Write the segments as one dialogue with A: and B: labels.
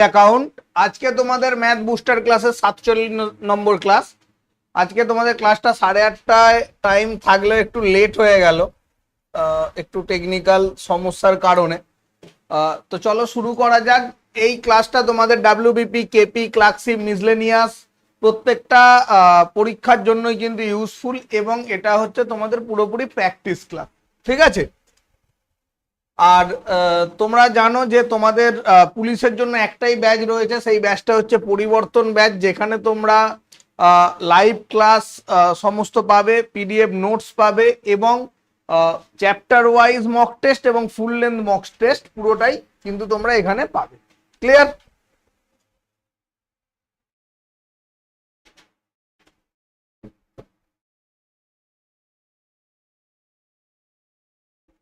A: Account আজকে তোমাদের math booster ক্লাসের সাতচল্লিশ নম্বর ক্লাস আজকে তোমাদের ক্লাসটা সাড়ে আটটায় টাইম থাকলেও একটু লেট হয়ে গেল। একটু টেকনিক্যাল সমস্যার কারণে। তো চলো শুরু করা যাক। এই ক্লাসটা তোমাদের ডাব্লিউবিপি কেপি ক্লাক্সি মিসলেনিয়াস প্রত্যেকটা পরীক্ষার জন্যই কিন্তু ইউজফুল এবং এটা হচ্ছে তোমাদের পুরোপুরি প্র্যাকটিস ক্লাস ঠিক আছে? আর তোমরা জানো যে তোমাদের পুলিশের জন্য একটাই ব্যাচ রয়েছে, সেই ব্যাচটা হচ্ছে পরিবর্তন ব্যাচ, যেখানে তোমরা লাইভ ক্লাস সমস্ত পাবে পিডিএফ নোটস পাবে এবং চ্যাপ্টার ওয়াইজ মক টেস্ট এবং ফুল লেন্থ মক টেস্ট পুরোটাই কিন্তু তোমরা এখানে পাবে। ক্লিয়ার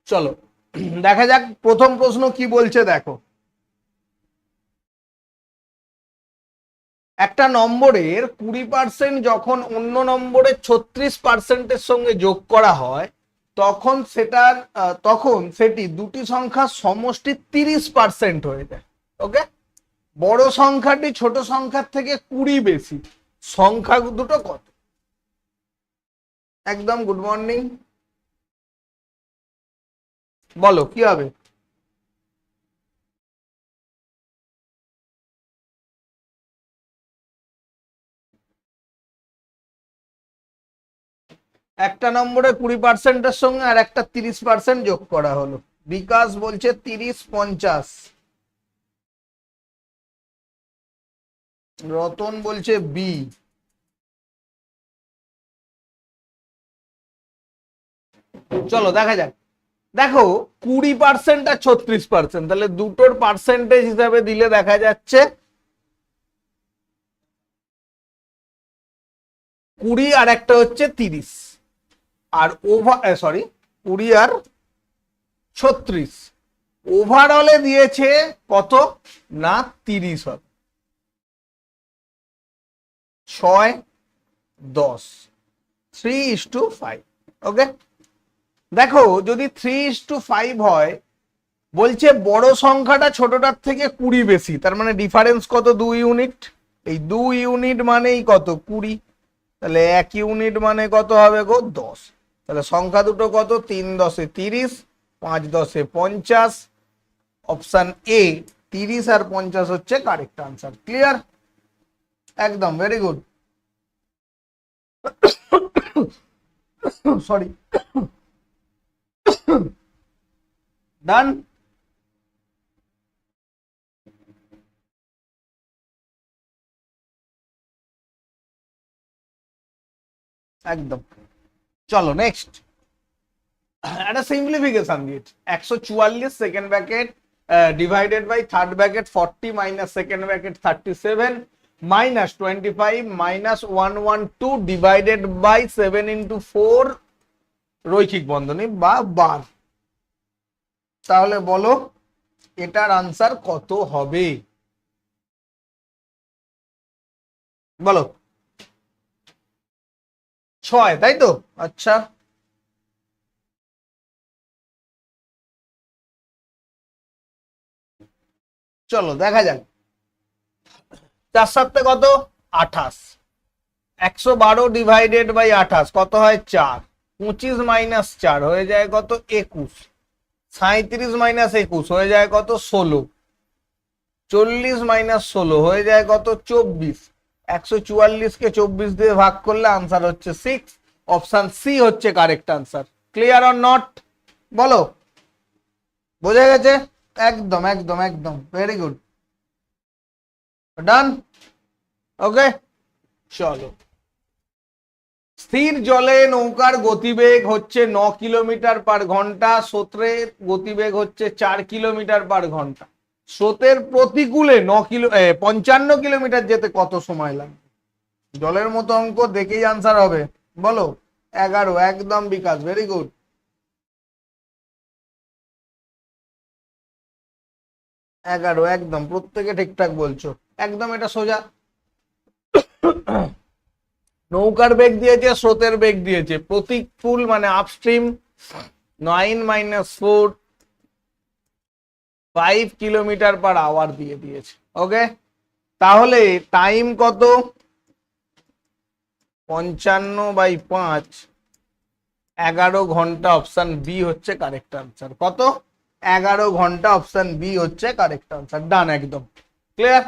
A: চলো। দেখা যাক, প্রথম প্রশ্ন কি বলছে দেখো। একটা নম্বরের কুড়ি পার্সেন্ট যখন অন্য নম্বরের ছত্রিশ পার্সেন্টের সঙ্গে যোগ করা হয়, তখন সেটার তখন সেটি দুটি সংখ্যার সমষ্টি তিরিশ পার্সেন্ট হয়ে যায় ওকে বড় সংখ্যাটি ছোট সংখ্যার থেকে কুড়ি বেশি। সংখ্যা দুটো কত? একদম গুড মর্নিং বলো, কি হবে? একটা নম্বরে কুড়ি পার্সেন্টের সঙ্গে আর একটা তিরিশ পার্সেন্ট যোগ করা হলো। বিকাশ বলছে তিরিশ পঞ্চাশ। রতন বলছে বি। চলো, দেখা যাক। দেখো, কুড়ি পার্সেন্ট আর ছত্রিশ পার্সেন্ট তাহলে দুটোর পার্সেন্টেজ হিসাবে দিলে দেখা যাচ্ছে কুড়ি আর একটা হচ্ছে তিরিশ। আর ওভার সরি কুড়ি আর ছত্রিশ। ওভারঅলে দিয়েছে কত? না, তিরিশ হবে। ছয়, দশ। Three is two five okay দেখো, যদি থ্রি ইস টু ফাইভ হয়, বলছে বড় সংখ্যাটা ছোটটার থেকে কুড়ি বেশি, তার মানে ডিফারেন্স কত? দুই ইউনিট এই দুই ইউনিট মানেই কত? কুড়ি। তাহলে এক ইউনিট মানে কত হবে গো? দশ। তাহলে সংখ্যা দুটো কত? তিন দশে তিরিশ, পাঁচ দশে পঞ্চাশ। অপশান এ তিরিশ আর পঞ্চাশ হচ্ছে কারেক্ট আনসার ক্লিয়ার একদম ভেরি গুড সরি ডান একদম। চলো নেক্সট একটা সিম্পলিফিকেশন দিয়ে একশো চুয়াল্লিশ second bracket divided by third bracket forty minus second bracket thirty seven minus twenty five minus one one two divided by seven into four রৈখিক বন্ধনী বা বার। তাহলে বলো, এটার আনসার কত হবে? বলো। ছয়, তাই তো? আচ্ছা। চলো, দেখা যাক। চার সাথে কত? আঠাশ। একশো বারো ডিভাইডেড বাই আঠাশ, কত হয় চার? পঁচিশ মাইনাস চার হয়ে যায় কত একুশ। সাঁত্রিশ মাইনাস একুশ হয়ে যায় কত ষোলো। চল্লিশ মাইনাস ষোলো হয়ে যায় কত চব্বিশ। একশো চুয়াল্লিশকে চব্বিশ দিয়ে ভাগ করলে আনসার হচ্ছে সিক্স অপশান সি হচ্ছে correct answer clear or not বলো। বোঝা গেছে? একদম একদম একদম। ভেরি গুড ডান ওকে চলো। স্থির জলে নৌকার গতিবেগ হচ্ছে ন কিলোমিটার পার ঘণ্টা, স্রোতের গতিবেগ হচ্ছে চার কিলোমিটার পার ঘণ্টা। স্রোতের প্রতিকূলে ন কিলো পঞ্চান্ন কিলোমিটার যেতে কত সময় লাগবে? জলের মতো অঙ্ক দেখেই আনসার হবে। বলো, এগারো, একদম বিকাশ ভেরি গুড এগারো, একদম, প্রত্যেকে ঠিকঠাক বলছো। একদম এটা সোজা। নৌকার বেগ দিয়েছে, স্রোতের বেগ দিয়েছে। প্রতিকূল মানে upstream nine minus four five kilometre per hour দিয়ে দিয়েছে। ওকে তাহলে টাইম কত? পঞ্চান্ন বাই পাঁচ, এগারো ঘণ্টা অপশন বি হচ্ছে কারেক্ট আনসার কত? এগারো ঘণ্টা অপশান বি হচ্ছে কারেক্ট আনসার ডান একদম। ক্লিয়ার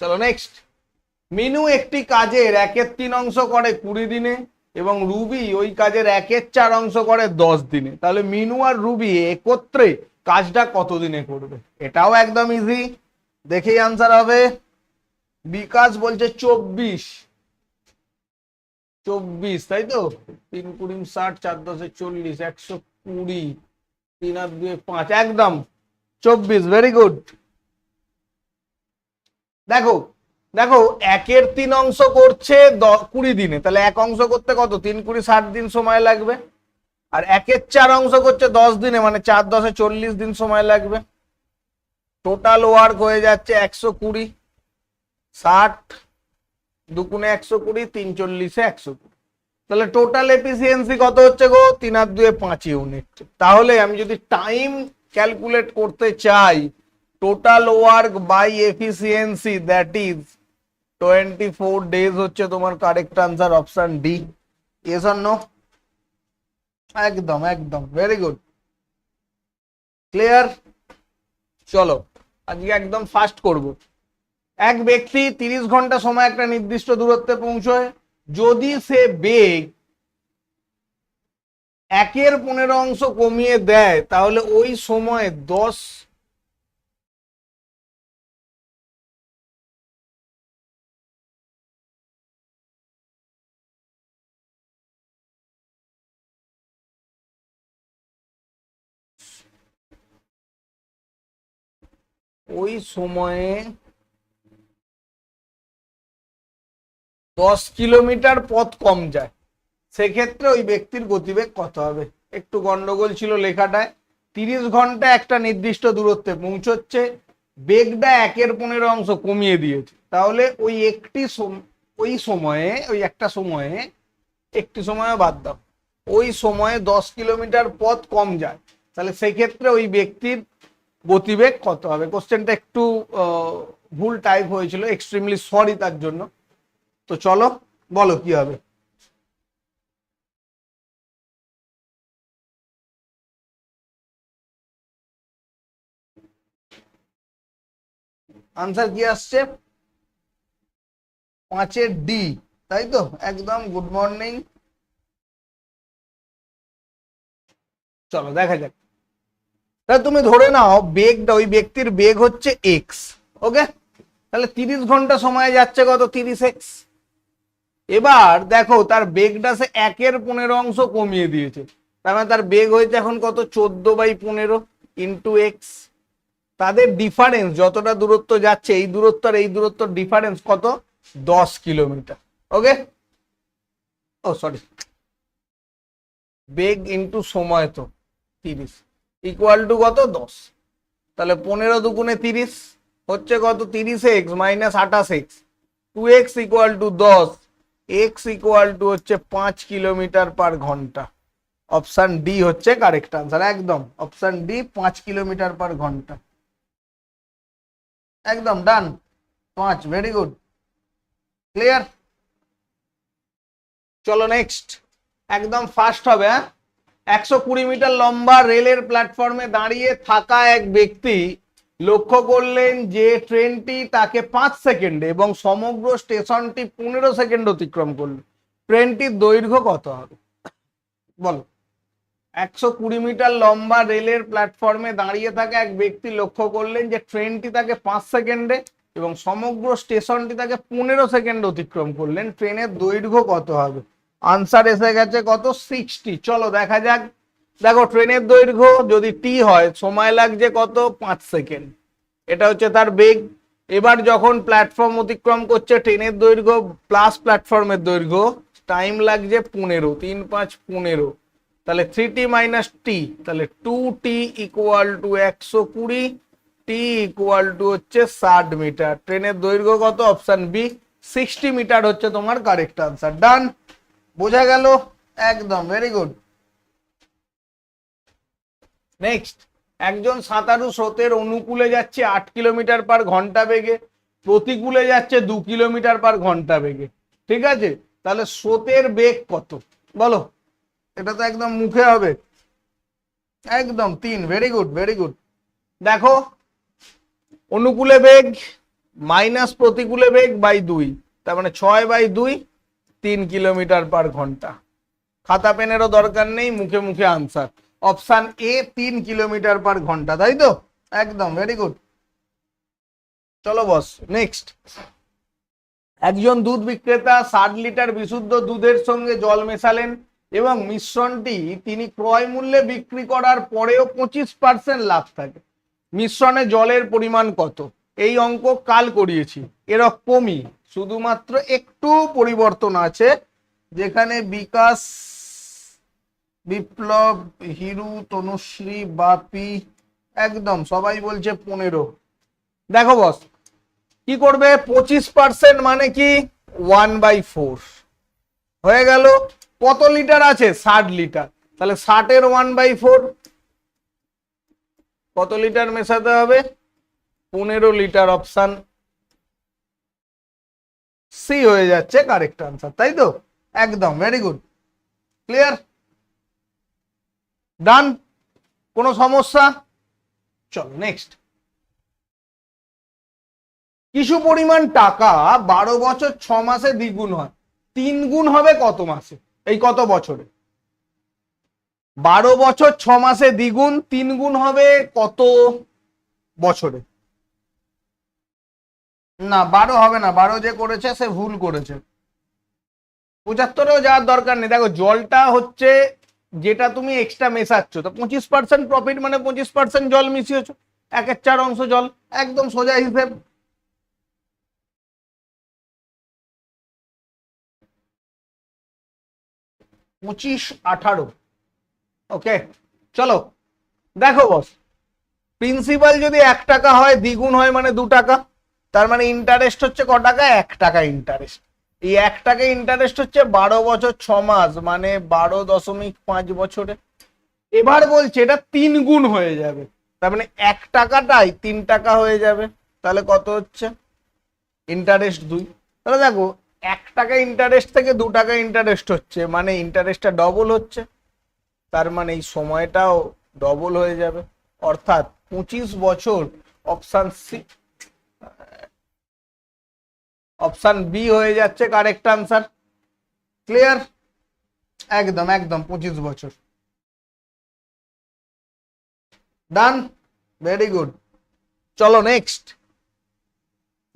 A: চলো নেক্সট মিনু একটি কাজের একের তিন অংশ করে কুড়ি দিনে এবং রুবি ওই কাজের একের চার অংশ করে দশ দিনে। তাহলে মিনু আর রুবি একত্রে কাজটা কত দিনে করবে? এটাও একদম ইজি দেখেই আনসার হবে। বিকাশ বলছে চব্বিশ। চব্বিশ, তাই তো? তিন কুড়ি ষাট, চার দশে চল্লিশ, একশো কুড়ি, তিন আর দুয়ে পাঁচ, একদম। চব্বিশ ভেরি গুড দেখো দেখো, একের তিন অংশ করছে কুড়ি দিনে। তাহলে এক অংশ করতে কত? তিন, কুড়ি, ষাট দিন সময় লাগবে। আর একের চার অংশ করছে দশ দিনে মানে চার দশে চল্লিশ দিন সময় লাগবে। টোটাল ওয়ার্ক হয়ে যাচ্ছে একশো কুড়ি, ষাট দুকুনে একশো কুড়ি, তিন চল্লিশে একশো কুড়ি। তাহলে টোটাল এফিসিয়েন্সি কত হচ্ছে গো? তিন আর দুয়ে পাঁচ ইউনিট তাহলে আমি যদি টাইম ক্যালকুলেট করতে চাই total work by efficiency that is twenty four days হচ্ছে তোমার correct answer option D yes or no একদম একদম। ভেরি গুড ক্লিয়ার চলো, আজকে একদম ফাস্ট করব। এক ব্যক্তি তিরিশ ঘণ্টা সময় একটা নির্দিষ্ট দূরত্বে পৌঁছয়, যদি সে বেগ একের পনেরো অংশ কমিয়ে দেয়, তাহলে ওই সময় দশ ওই সময়ে দশ কিলোমিটার পথ কম যায়। সেক্ষেত্রে ওই ব্যক্তির গতিবেগ কত হবে? একটু গন্ডগোল ছিল লেখাটায়। তিরিশ ঘণ্টা একটা নির্দিষ্ট দূরত্বে পৌঁছচ্ছে, বেগটা একের পনেরো অংশ কমিয়ে দিয়েছে। তাহলে ওই একটি ওই সময়ে, ওই একটা সময়ে, একটি সময় বাদ দাও। ওই সময়ে দশ কিলোমিটার পথ কম যায়। তাহলে সেক্ষেত্রে ওই ব্যক্তির গতিবেগ কত হবে? কোশ্চেনটা একটু ভুল টাইপ হয়েছিল এক্সট্রিমলি সরি তার জন্য। তো চলো, বলো কি হবে? আনসার কি আসছে? পাঁচের ডি তাই তো? একদম গুড মর্নিং চলো, দেখা যাক। তাহলে তুমি ধরে নাও, বেগটা, ওই ব্যক্তির বেগ হচ্ছে এক্স ওকে তাহলে তিরিশ ঘণ্টা সময় যাচ্ছে কত? তিরিশ এক্স এবার দেখো, তার বেগটা সে একের পনেরো অংশ কমিয়ে দিয়েছে। তার মানে তার বেগ হয়েছে এখন কত? চোদ্দ বাই পনেরো ইন্টু এক্স তাদের ডিফারেন্স যতটা দূরত্ব যাচ্ছে, এই দূরত্ব আর এই দূরত্ব ডিফারেন্স কত? দশ কিলোমিটার ওকে ও সরি বেগ ইন্টু সময় তো, তিরিশ। ইকুয়াল টু কত? দশ। তাহলে পনেরো দুগুণে তিরিশ হচ্ছে কত? তিরিশ এক্স মাইনাস আঠাশ X. Two X equal to দশ। এক্স ইকুয়াল টু হচ্ছে পাঁচ কিলোমিটার পার ঘণ্টা। অপশন ডি হচ্ছে কারেক্ট আনসার একদম। অপশন ডি পাঁচ কিলোমিটার পার ঘণ্টা। একদম ডান পাঁচ ভেরি গুড ক্লিয়ার চলো নেক্সট একদম ফাস্ট হবে হ্যাঁ? একশো কুড়ি মিটার লম্বা রেলের প্ল্যাটফর্মে দাঁড়িয়ে থাকা এক ব্যক্তি লক্ষ্য করলেন যে ট্রেনটি তাকে পাঁচ সেকেন্ডে এবং সমগ্র স্টেশনটি পনেরো সেকেন্ড অতিক্রম করল। ট্রেনটির দৈর্ঘ্য কত হবে? বলো। একশো কুড়ি মিটার লম্বা রেলের প্ল্যাটফর্মে দাঁড়িয়ে থাকা এক ব্যক্তি লক্ষ্য করলেন যে ট্রেনটি তাকে পাঁচ সেকেন্ডে এবং সমগ্র স্টেশনটি তাকে পনেরো সেকেন্ড অতিক্রম করলেন। ট্রেনের দৈর্ঘ্য কত হবে? আনসার এসে গেছে কত? সিক্সটি চলো, দেখা যাক। দেখো, ট্রেনের দৈর্ঘ্য যদি টি হয়, সময় লাগছে কত? পাঁচ সেকেন্ড। এটা হচ্ছে তার বেগ। এবার যখন প্ল্যাটফর্ম অতিক্রম করছে, ট্রেনের দৈর্ঘ্য প্লাস প্ল্যাটফর্মের দৈর্ঘ্য টাইম লাগছে পনেরো। তিন, পাঁচ, পনেরো। তাহলে থ্রি টি মাইনাস টি তাহলে টু টি ইকুয়াল টু একশো কুড়ি। টি ইকুয়াল টু হচ্ছে ষাট মিটার ট্রেনের দৈর্ঘ্য কত? অপশান বি সিক্সটি মিটার হচ্ছে তোমার কারেক্ট আনসার ডান বোঝা গেল? একদম ভেরি গুড নেক্সট একজন সাঁতারু স্রোতের অনুকূলে যাচ্ছে আট কিলোমিটার পার ঘণ্টা বেগে, প্রতিকূলে যাচ্ছে দু কিলোমিটার পার ঘণ্টা বেগে। ঠিক আছে? তাহলে স্রোতের বেগ কত? বলো। এটা তো একদম মুখে হবে। একদম, তিন ভেরি গুড ভেরি গুড দেখো, অনুকূলে বেগ মাইনাস প্রতিকূলে বেগ বাই দুই, তার মানে ছয় বাই দুই তিন কিলোমিটার পার ঘণ্টা। খাতা পেনেরও দরকার নেই, মুখে মুখে আনসার অপশান এ তিন কিলোমিটার পার ঘণ্টা, তাই তো? একদম ভেরি গুড চলো বস নেক্সট একজন দুধ বিক্রেতা ষাট লিটার বিশুদ্ধ দুধের সঙ্গে জল মেশালেন এবং মিশ্রণটি তিনি ক্রয় মূল্যে বিক্রি করার পরেও পঁচিশ পার্সেন্ট লাভ থাকে। মিশ্রণে জলের পরিমাণ কত? এই অঙ্ক কাল করিয়েছি। এরকমই। শুধুমাত্র একটু পরিবর্তন আছে, যেখানে বিকাশ, বিপ্লব, হিরু, তনুশ্রী, বাপি, একদম সবাই বলছে পনেরো। দেখো বস, কি করবে? পঁচিশ পার্সেন্ট মানে কি? ওয়ান বাই ফোর হয়ে গেল। কত লিটার আছে? ষাট লিটার তাহলে ষাটের ওয়ান বাই ফোর কত লিটার মেশাতে হবে? পনেরো লিটার অপশান সি হয়ে যাচ্ছে কারেক্ট আনসার তাই তো? একদম ভেরি গুড ক্লিয়ার ডান কোনো সমস্যা? চলো নেক্সট কিছু পরিমাণ টাকা বারো বছর ছ মাসে দ্বিগুণ হয়। তিন গুণ হবে কত মাসে? এই কত বছরে? বারো বছর ছ মাসে দ্বিগুণ, তিন গুণ হবে কত বছরে? না, বারো হবে না, বারো যে করেছে সে ভুল করেছে। পঁচাত্তরেও যাওয়ার দরকার নেই। দেখো, জলটা হচ্ছে যেটা তুমি এক্সট্রা মেশাচ্ছ, তো পঁচিশ পার্সেন্ট প্রফিট মানে পঁচিশ পার্সেন্ট জল মিশিয়েছ, একের চার অংশ জল, একদম সোজা হিসেব। পঁচিশ আঠারো। ওকে চলো। দেখো বস প্রিন্সিপাল যদি এক টাকা হয়, দ্বিগুণ হয় মানে দু টাকা। তার মানে ইন্টারেস্ট হচ্ছে ক টাকা? এক টাকা ইন্টারেস্ট এই এক টাকা ইন্টারেস্ট হচ্ছে বারো বছর, ছ মাস মানে বারো দশমিক পাঁচ বছরে। এবার বলছে এটা তিন গুণ হয়ে যাবে। তার মানে এক টাকাটাই তিন টাকা হয়ে যাবে। তাহলে কত হচ্ছে? ইন্টারেস্ট দুই। তাহলে দেখো, এক টাকা ইন্টারেস্ট থেকে দু টাকা ইন্টারেস্ট হচ্ছে মানে ইন্টারেস্টটা ডবল হচ্ছে। তার মানে এই সময়টাও ডবল হয়ে যাবে। অর্থাৎ পঁচিশ বছর অপশান সি অপশান বি হয়ে যাচ্ছে কারেক্ট আনসার ক্লিয়ার একদম একদম, পঁচিশ বছর। ডান ভেরি গুড চলো নেক্সট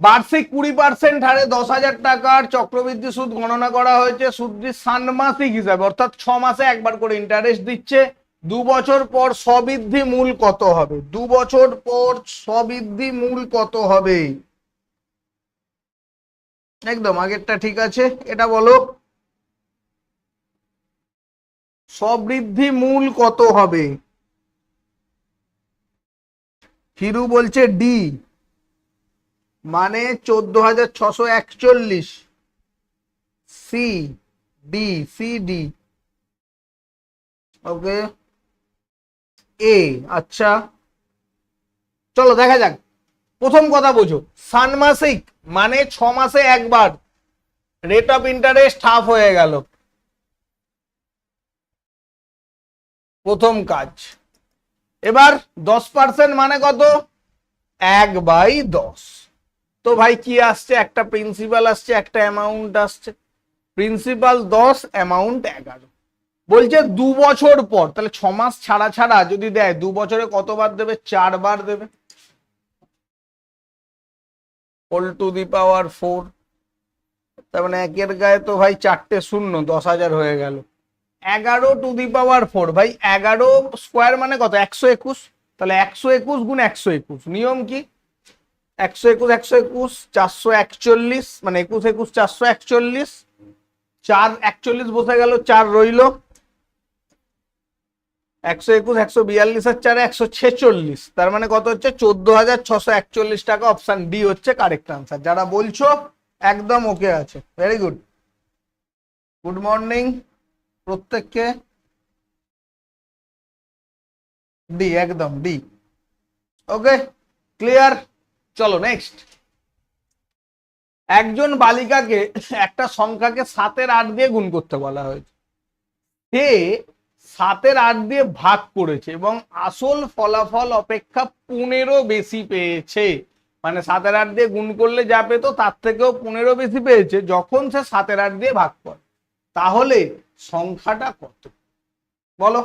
A: বার্ষিক কুড়ি পার্সেন্ট হারে দশ হাজার টাকার চক্রবৃদ্ধি সুদ গণনা করা হয়েছে। সুদটি ষান্মাসিক হিসাবে, অর্থাৎ ছ মাসে একবার করে ইন্টারেস্ট দিচ্ছে। দু বছর পর সবৃদ্ধি মূল কত হবে? দু বছর পর সবৃদ্ধি মূল কত হবে? একদম, আগেরটা ঠিক আছে। এটা বলো। সবৃদ্ধি মূল কত হবে? হিরু বলছে ডি মানে চোদ্দ হাজার ছশো একচল্লিশ। C D C D okay A আচ্ছা। চলো, দেখা যাক। প্রথম কথা বোঝো ষান্মাসিক মানে ছ মাসে একবার। রেট অফ ইন্টারেস্ট হাফ হয়ে গেল। প্রথম কাজ। এবার দশ পার্সেন্ট মানে কত? এক বাই দশ। তো ভাই কি আসছে? একটা প্রিন্সিপাল আসছে, একটা অ্যামাউন্ট আসছে। প্রিন্সিপাল দশ অ্যামাউন্ট এগারো। বলছে দু বছর পর, তাহলে ছ মাস ছাড়া ছাড়া যদি দেয়, দু বছরে কতবার দেবে? চারবার দেবে। Whole to the power four তার মানে একের গায়ে তো ভাই চারটে শূন্য, দশ হাজার হয়ে গেল। এগারো টু দি পাওয়ার ফোর ভাই এগারো স্কোয়ার মানে কত? একশো একুশ। তাহলে একশো একুশ গুণ একশো একুশ। নিয়ম কি? একশো একুশ একশো একুশ, চারশো একচল্লিশ মানে একুশ একুশ, চারশো একচল্লিশ। চার, একচল্লিশ বসে গেল, চার রইল। একশো একুশ, একশো বিয়াল্লিশ আর চারে একশো ছেচল্লিশ। তার মানে কত হচ্ছে? চোদ্দ হাজার ছশো একচল্লিশ টাকা অপশন ডি হচ্ছে কারেক্ট আনসার যারা বলছো, একদম ওকে আছে। ভেরি গুড গুড মর্নিং প্রত্যেককে। ডি একদম ডি ওকে ক্লিয়ার চলো নেক্সট একজন বালিকাকে একটা সংখ্যাকে সাতের আট দিয়ে গুণ করতে বলা হয়েছে। সে সাতের আট দিয়ে ভাগ করেছে এবং আসল ফলাফল অপেক্ষা পনেরো বেশি পেয়েছে। মানে সাতের আট দিয়ে গুণ করলে যা পেত, তার থেকেও পনেরো বেশি পেয়েছে যখন সে সাতের আট দিয়ে ভাগ করে। তাহলে সংখ্যাটা কত? বলো।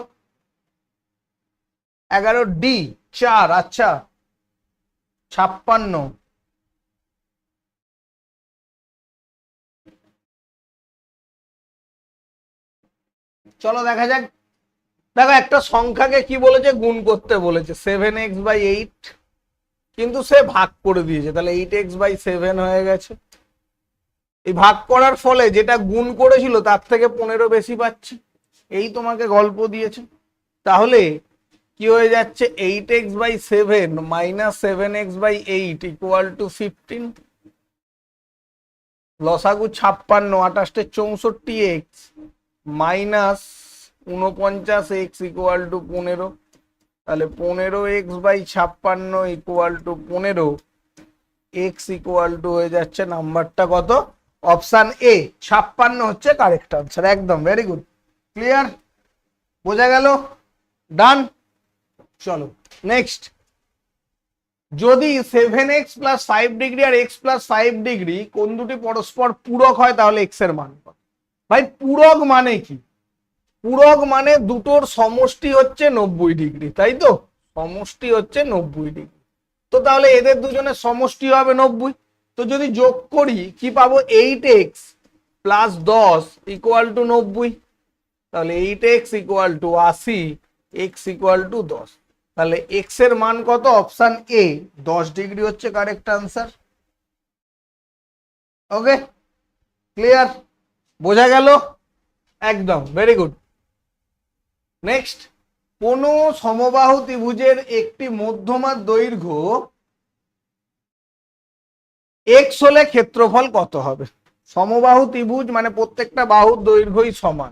A: এগারো ডি চার আচ্ছা। ছাপ্পান্ন। চলো দেখা যাক দেখো, একটা সংখ্যাকে কি বলেছে? গুণ করতে বলেছে। সেভেন এক্স বাই এইট কিন্তু সে ভাগ করে দিয়েছে। তাহলে এইট এক্স বাই সেভেন হয়ে গেছে। এই ভাগ করার ফলে যেটা গুণ করেছিল, তার থেকে পনেরো বেশি পাচ্ছে। এই তোমাকে গল্প দিয়েছে। তাহলে কি হয়ে যাচ্ছে? Eight X by seven minus seven X by eight equal to fifteen লসাগু ছাপ্পান্ন, আঠাশটে চৌষট্টি এক্স মাইনাস উনপঞ্চাশ এক্স ইকুয়াল টু পনেরো। তাহলে পনেরো এক্স বাই ছাপ্পান্ন ইকুয়াল টু পনেরো, এক্স ইকুয়াল টু হয়ে যাচ্ছে নাম্বারটা কত? অপশান এ, ছাপ্পান্ন হচ্ছে কারেক্ট আনসার একদম ভেরি গুড ক্লিয়ার বোঝা গেল? ডান চলো নেক্সট যদি seven X plus five degree আর এক্স প্লাস ফাইভ ডিগ্রি কোন দুটি পরস্পর পূরক হয়, তাহলে এক্সের মান ভাই, পূরক মানে কি? পূরক মানে দুটোর সমষ্টি হচ্ছে নব্বই ডিগ্রি, তাই তো? সমষ্টি হচ্ছে নব্বই ডিগ্রি। তো তাহলে এদের দুজনের সমষ্টি হবে নব্বই। তো যদি যোগ করি, কি পাবো? এইট এক্স প্লাস দশ ইকুয়াল টু নব্বই। তাহলে এইট এক্স ইকুয়াল টু আশি এক্স ইকুয়াল টু দশ। তাহলে এক্সের মান কত? অপশান এ দশ ডিগ্রি হচ্ছে কারেক্ট আনসার ওকে ক্লিয়ার বোঝা গেল? একদম ভেরি গুড নেক্সট কোন সমবাহু ত্রিভুজের একটি মধ্যমার দৈর্ঘ্য এক্স হলে ক্ষেত্রফল কত হবে? সমবাহু ত্রিভুজ মানে প্রত্যেকটা বাহুর দৈর্ঘ্যই সমান।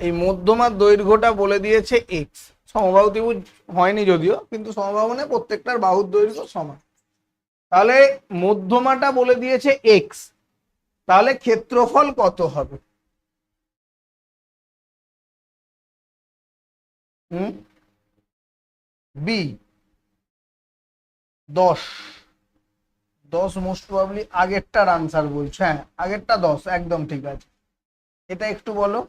A: এই মধ্যমার দৈর্ঘ্যটা বলে দিয়েছে এক্স সমবাহু ত্রিভুজ হয়নি যদিও, কিন্তু সমবাহু মানে প্রত্যেকটার বাহুর দৈর্ঘ্য সমান। তাহলে মধ্যমাটা বলে দিয়েছে এক্স তাহলে ক্ষেত্রফল কত হবে? বি দশ। দশ মোস্ট প্রবাবলি আগেরটার আনসার বলছো। হ্যাঁ আগেরটা দশ, একদম ঠিক আছে। এটা একটু বলো।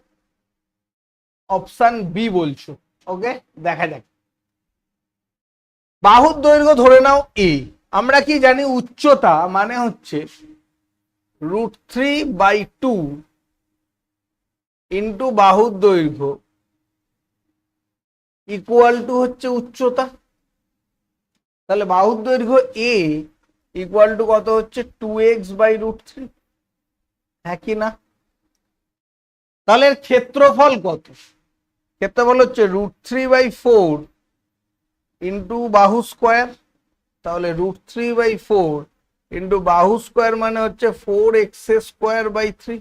A: অপশান বি বলছো। ওকে দেখা যাক। বাহুর দৈর্ঘ্য ধরে নাও এ আমরা কি জানি উচ্চতা মানে হচ্ছে root three by two into বাহুর দৈর্ঘ্য ইকুয়াল টু হচ্ছে উচ্চতা। তাহলে বাহুর দৈর্ঘ্য এ ইকুয়াল টু কত হচ্ছে? Two X by root three হ্যাঁ কি না? তাহলে ক্ষেত্রফল কত? ক্ষেত্রফল হচ্ছে root three by four into বাহু স্কোয়ার তাহলে root three by four into বাহু স্কোয়ার মানে হচ্ছে four X square by three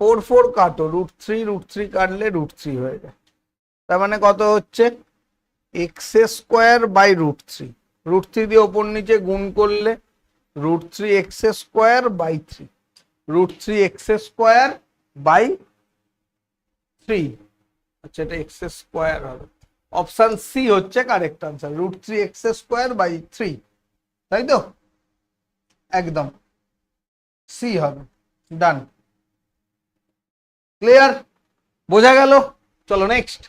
A: four four কাটো রুট থ্রি রুট থ্রি কাটলে রুট থ্রি হয়ে যায়। তার মানে কত হচ্ছে? X square by root three root three দিয়ে ওপর নিচে গুণ করলে root three X square by three root three X square by three আচ্ছা এটা এক্স স্কোয়ার হবে। অপশান সি হচ্ছে correct answer root three X square by three তাই তো? একদম। সি হবে। ডান ক্লিয়ার বোঝা গেল? চলো নেক্সট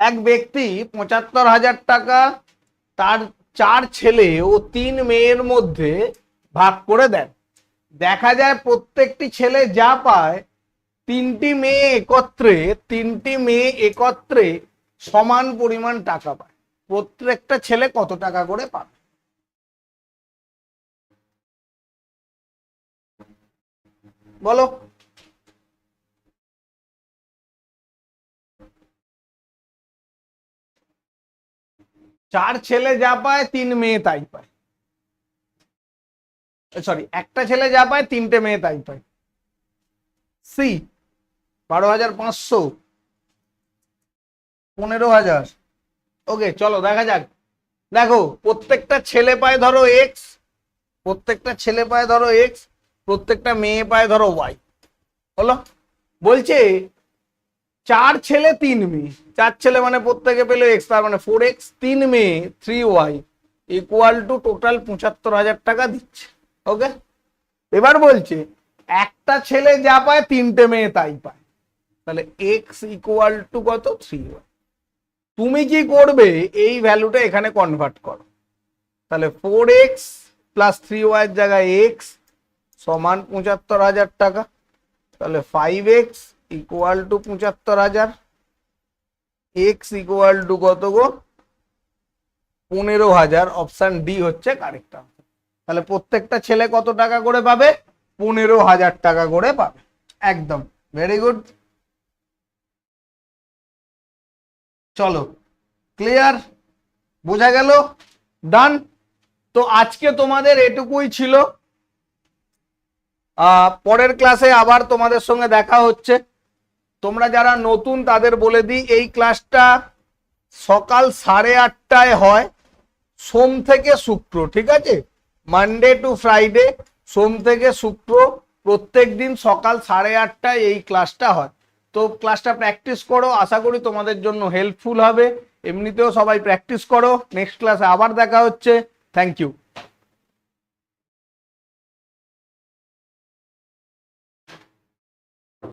A: এক ব্যক্তি পঁচাত্তর হাজার টাকা তার চার ছেলে ও তিন মেয়ের মধ্যে ভাগ করে দেন। দেখা যায় প্রত্যেকটি ছেলে যা পায়, তিনটি মেয়ে একত্রে, তিনটি মেয়ে একত্রে সমান পরিমাণ টাকা পায়। প্রত্যেকটা ছেলে কত টাকা করে পাবে? বলো। চার ছেলে যা পায়, তিন মেয়ে তাই পায়। সরি একটা ছেলে যা পায়, তিনটে মেয়ে তাই পায়। সি বারো হাজার পাঁচশো, পনেরো হাজার। ওকে চলো, দেখা যাক। দেখো, প্রত্যেকটা ছেলে পায় ধরো এক্স প্রত্যেকটা ছেলে পায় ধরো এক্স প্রত্যেকটা মেয়ে পায় ধরো ওয়াই হলো? বলছে, চার ছেলে, তিন মেয়ে। চার ছেলে মানে প্রত্যেকে পেল এক্স তার মানে ফোর এক্স তিন মেয়ে three Y equal to total পঁচাত্তর হাজার টাকা দিচ্ছে। ওকে এবার বলছে, একটা ছেলে যা পায়, তিনটে মেয়ে তাই পায়। তাহলে এক্স ইকুয়াল টু কত? থ্রি ওয়াই তুমি কি করবে, এই ভ্যালুটা এখানে কনভার্ট করো। তাহলে ফোর এক্স প্লাস থ্রি ওয়াইয়ের জায়গায় এক্স সমান পঁচাত্তর হাজার টাকা। তাহলে ফাইভ এক্স ইকুয়াল টু পঁচাত্তর হাজার এক্স ইকুয়াল টু কত গো? পনেরো হাজার। অপশান ডি হচ্ছে কারেক্ট তাহলে প্রত্যেকটা ছেলে কত টাকা করে পাবে? পনেরো হাজার টাকা করে পাবে। একদম। ভেরি গুড চলো। ক্লিয়ার বোঝা গেল? ডান তো আজকে তোমাদের এটুকুই ছিল। পরের ক্লাসে আবার তোমাদের সঙ্গে দেখা হচ্ছে। তোমরা যারা নতুন, তাদের বলে দিই, এই ক্লাসটা সকাল সাড়ে আটটায় হয়, সোম থেকে শুক্র, ঠিক আছে? মানডে টু ফ্রাইডে সোম থেকে শুক্র, প্রত্যেক দিন সকাল সাড়ে আটটায় এই ক্লাসটা হয়। তো ক্লাসটা প্র্যাকটিস করো, আশা করি তোমাদের জন্য হেল্পফুল হবে। এমনিতেও সবাই প্র্যাকটিস করো। নেক্সট ক্লাসে আবার দেখা হচ্ছে। Thank you